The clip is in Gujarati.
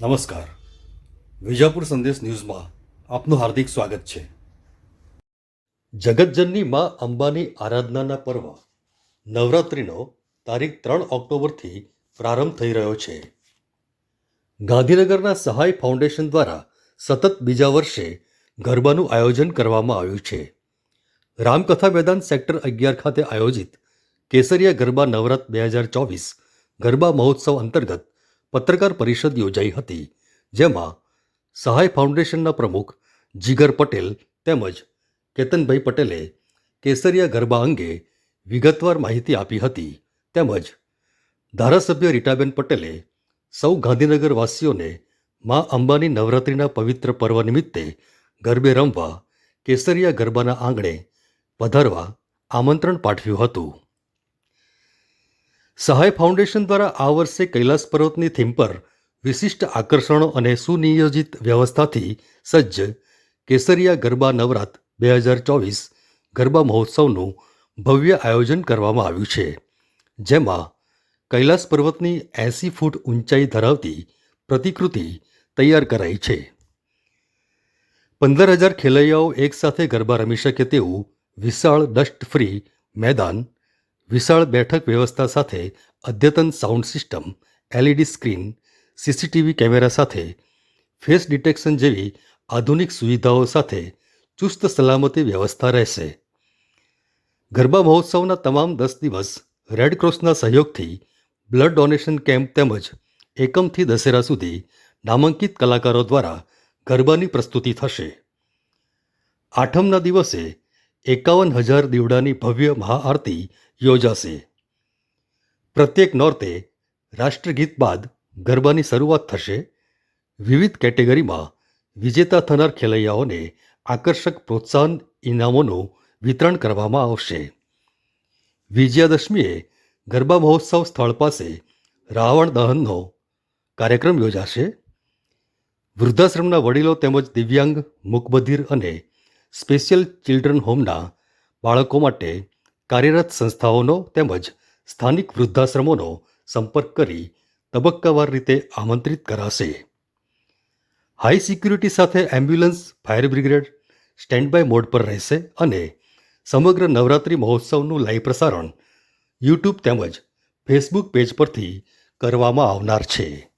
નમસ્કાર. વિજાપુર સંદેશ ન્યૂઝમાં આપનું હાર્દિક સ્વાગત છે. જગતજનની મા અંબાની આરાધનાના પર્વ નવરાત્રિનો તારીખ ત્રણ ઓક્ટોબરથી પ્રારંભ થઈ રહ્યો છે. ગાંધીનગરના સહાય ફાઉન્ડેશન દ્વારા સતત બીજા વર્ષે ગરબાનું આયોજન કરવામાં આવ્યું છે. રામકથા મેદાન સેક્ટર અગિયાર ખાતે આયોજિત કેસરિયા ગરબા નવરાત બે હજાર ચોવીસ ગરબા મહોત્સવ અંતર્ગત પત્રકાર પરિષદ યોજાઈ હતી, જેમાં સહાય ફાઉન્ડેશનના પ્રમુખ જીગર પટેલ તેમજ કેતનભાઈ પટેલે કેસરિયા ગરબા અંગે વિગતવાર માહિતી આપી હતી. તેમજ ધારાસભ્ય રીટાબેન પટેલે સૌ ગાંધીનગરવાસીઓને મા અંબાની નવરાત્રિના પવિત્ર પર્વ નિમિત્તે ગરબે રમવા, કેસરિયા ગરબાના આંગણે પધારવા આમંત્રણ પાઠવ્યું હતું. સહાય ફાઉન્ડેશન દ્વારા આ વર્ષે કૈલાસ પર્વતની થીમ પર વિશિષ્ટ આકર્ષણો અને સુનિયોજિત વ્યવસ્થાથી સજ્જ કેસરિયા ગરબા નવરાત બે હજાર ચોવીસ ગરબા મહોત્સવનું ભવ્ય આયોજન કરવામાં આવ્યું છે, જેમાં કૈલાસ પર્વતની એંસી ફૂટ ઊંચાઈ ધરાવતી પ્રતિકૃતિ તૈયાર કરાઈ છે. પંદર હજાર ખેલૈયાઓ એકસાથે ગરબા રમી શકે તેવું વિશાળ ડસ્ટ ફ્રી મેદાન વિશાળ બેઠક વ્યવસ્થા સાથે અદ્યતન sound system, LED screen, CCTV camera સાથે, ફેસ ડિટેક્શન જેવી આધુનિક સુવિધાઓ સાથે ચુસ્ત સલામતી વ્યવસ્થા રહેશે. ગરબા મહોત્સવના તમામ દસ દિવસ રેડક્રોસના સહયોગથી બ્લડ ડોનેશન કેમ્પ તેમજ એકમથી દશેરા સુધી નામાંકિત કલાકારો દ્વારા ગરબાની પ્રસ્તુતિ થશે. આઠમના દિવસે એકાવન હજાર દીવડાની ભવ્ય મહાઆરતી યોજાશે. પ્રત્યેક નોરતે રાષ્ટ્રગીત બાદ ગરબાની શરૂઆત થશે. વિવિધ કેટેગરીમાં વિજેતા થનાર ખેલૈયાઓને આકર્ષક પ્રોત્સાહન ઇનામોનું વિતરણ કરવામાં આવશે. વિજયાદશમીએ ગરબા મહોત્સવ સ્થળ પાસે રાવણ દહનનો કાર્યક્રમ યોજાશે. વૃદ્ધાશ્રમના વડીલો તેમજ દિવ્યાંગ મુકબધિર અને સ્પેશિયલ ચિલ્ડ્રન હોમના બાળકો માટે કાર્યરત સંસ્થાઓનો તેમજ સ્થાનિક વૃદ્ધાશ્રમોનો સંપર્ક કરી તબક્કાવાર રીતે આમંત્રિત કરાશે. હાઈ સિક્યુરિટી સાથે ambulance, fire brigade stand by mode પર રહેશે અને સમગ્ર નવરાત્રિ મહોત્સવનું લાઈવ પ્રસારણ યુટ્યુબ તેમજ ફેસબુક પેજ પરથી કરવામાં આવનાર છે.